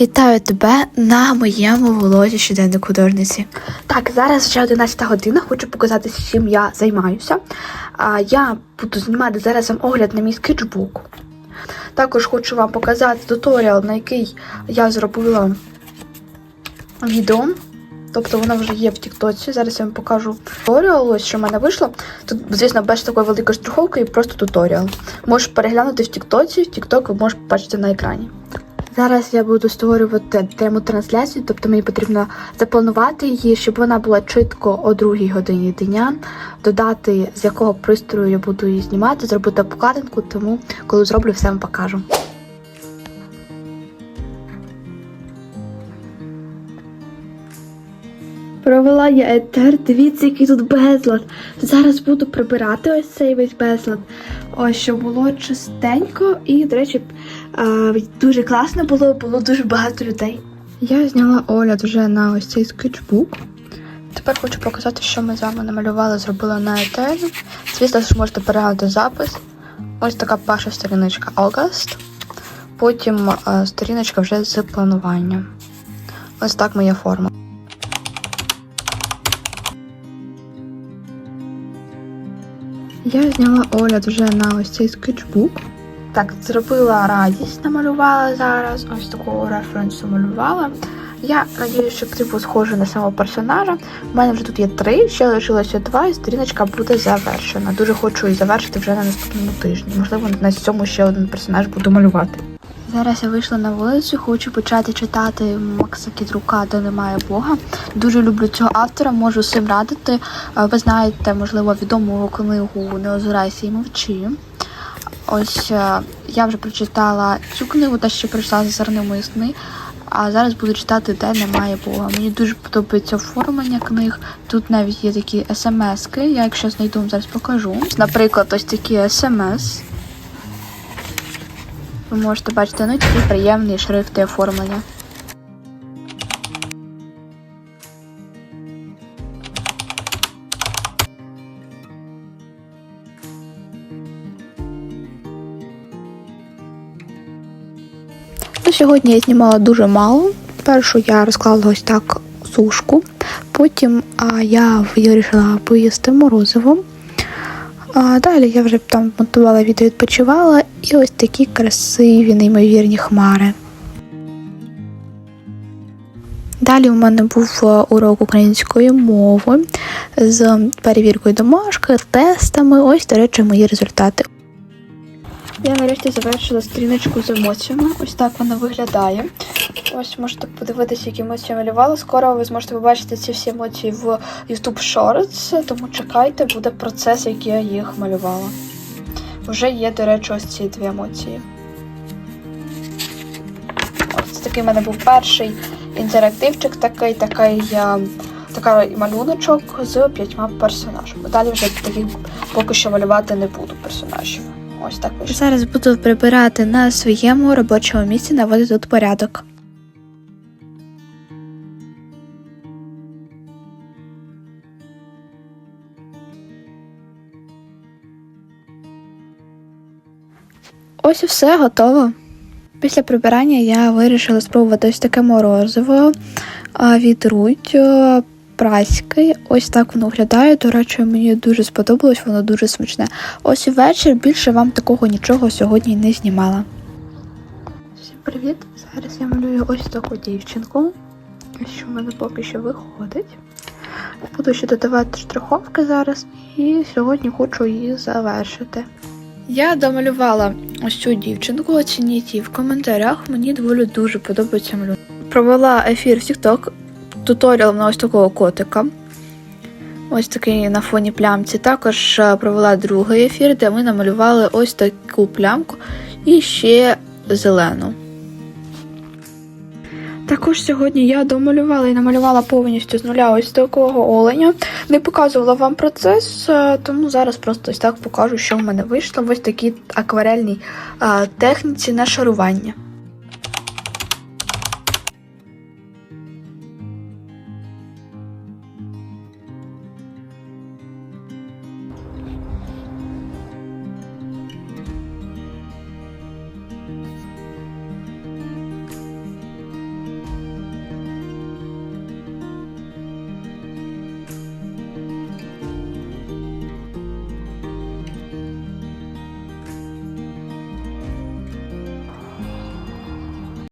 Вітаю тебе на моєму володі щоденник художниці. Так, зараз вже 11 година. Хочу показати, чим я займаюся. А, я буду знімати зараз вам огляд на мій скетчбук. Також хочу вам показати туторіал, на який я зробила відео. Тобто воно вже є в Тіктоці. Зараз я вам покажу туторіал, ось що в мене вийшло. Тут, звісно, без такої великої штриховки і просто туторіал. Можеш переглянути в Тіктоці, в Тікток ви можете побачити на екрані. Зараз я буду створювати тему трансляцію, тобто мені потрібно запланувати її, щоб вона була чітко о другій годині дня, додати з якого пристрою я буду її знімати, зробити обкладинку, тому коли зроблю, все вам покажу. Провела я етер, дивіться, який тут безлад. Зараз буду прибирати ось цей весь безлад. Ось щоб було чистенько і, до речі, дуже класно було, було дуже багато людей. Я зняла огляд вже на ось цей скетчбук. Тепер хочу показати, що ми з вами намалювали, зробили на етері. Звісно, що можете переглянути запис. Ось така перша сторіночка August. Потім сторіночка вже з плануванням. Ось так моя форма. Я зняла огляд вже на ось цей скетчбук. Так, зробила радість, намалювала зараз. Ось такого референсу малювала. Я надіюся, що типу схоже на самого персонажа. У мене вже тут є три, ще лишилося два, і сторіночка буде завершена. Дуже хочу її завершити вже на наступному тижні. Можливо, на цьому ще один персонаж буду малювати. Зараз я вийшла на вулицю, хочу почати читати Макса Кідрука, де немає Бога. Дуже люблю цього автора, можу всім радити. Ви знаєте, можливо, відому книгу Не озирайся і мовчи. Ось е, я вже прочитала цю книгу, та ще пройшла зазирни мої сни. А зараз буду читати Де немає Бога. Мені дуже подобається оформлення книг. Тут навіть є такі смски. Я якщо знайду, зараз покажу. Наприклад, ось такі смс. Ви можете бачити, ну такі приємні шрифти оформлення. Сьогодні я знімала дуже мало. Першу я розклала ось так сушку. Потім а, я вирішила поїсти морозиво. А далі я вже там монтувала відео, відпочивала, і ось такі красиві, неймовірні хмари. Далі у мене був е, урок української мови з перевіркою домашки, тестами. Ось, до речі, мої результати. Я нарешті завершила стріночку з емоціями. Ось так вона виглядає. Ось можете подивитися, які емоції я малювала. Скоро ви зможете побачити ці всі емоції в YouTube Shorts, тому чекайте, буде процес, який я їх малювала. Вже є, до речі, ось ці дві емоції. Ось такий в мене був перший інтерактивчик, такий, такий, а, такий малюночок з п'ятьма персонажами. Далі вже таких поки що малювати не буду персонажів. Ось так вийшло. Зараз буду прибирати на своєму робочому місці, наводити тут порядок. Ось і все готово. Після прибирання я вирішила спробувати ось таке морозиво від Руть а, праське. Ось так воно виглядає. До речі, мені дуже сподобалось, воно дуже смачне. Ось і вечір більше вам такого нічого сьогодні не знімала. Всім привіт! Зараз я малюю ось таку дівчинку, що в мене поки що виходить. Буду ще додавати штриховки зараз, і сьогодні хочу її завершити. Я домалювала ось цю дівчинку, оцініть її в коментарях. Мені доволі дуже подобається малюнок. Провела ефір в TikTok, туторіал на ось такого котика. Ось такий на фоні плямці. Також е, провела другий ефір, де ми намалювали ось таку плямку і ще зелену. Також сьогодні я домалювала і намалювала повністю з нуля ось такого оленя. Не показувала вам процес, е, тому зараз просто ось так покажу, що в мене вийшло ось такій акварельній е, техніці на шарування.